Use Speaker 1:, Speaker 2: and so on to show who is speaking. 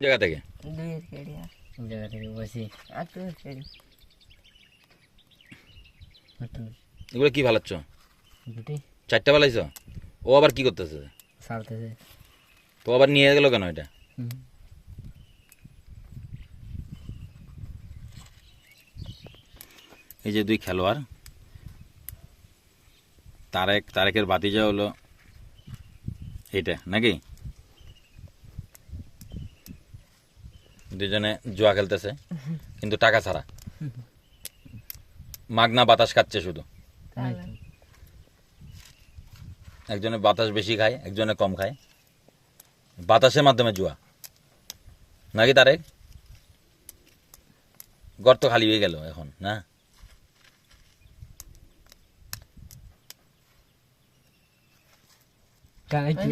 Speaker 1: জায়গা থেকে?
Speaker 2: জায়গা বসি
Speaker 3: কেড়ি
Speaker 1: এগুলো কি ভালাচ্ছ চারটা ভালাইছ ও আবার কি করতেছে? তো আবার নিয়ে গেল কেন এটা? এই যে দুই খেলোয়াড়। তারেক তারেকের বাতিজা হলো এইটা নাকি? দুজনে জুয়া খেলতেছে কিন্তু টাকা ছাড়া। মাগনা বাতাস খাচ্ছে শুধু। একজনে বাতাস বেশি খায় একজনে কম খায়। বাতাসের মাধ্যমে জুয়া। নাকি তারে গর্ত খালি হয়ে গেল এখন না?
Speaker 2: কানে কি?